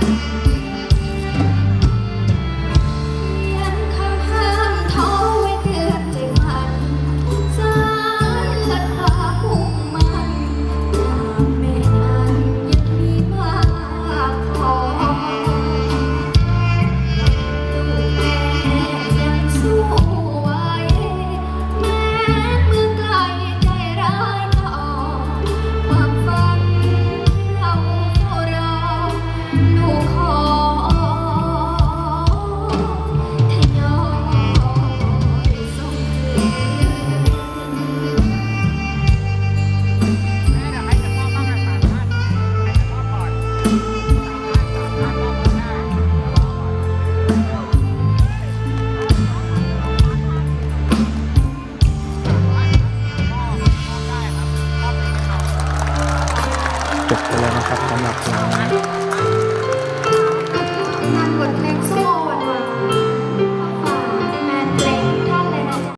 เจบไปแล้วนะครับสำหรับนี้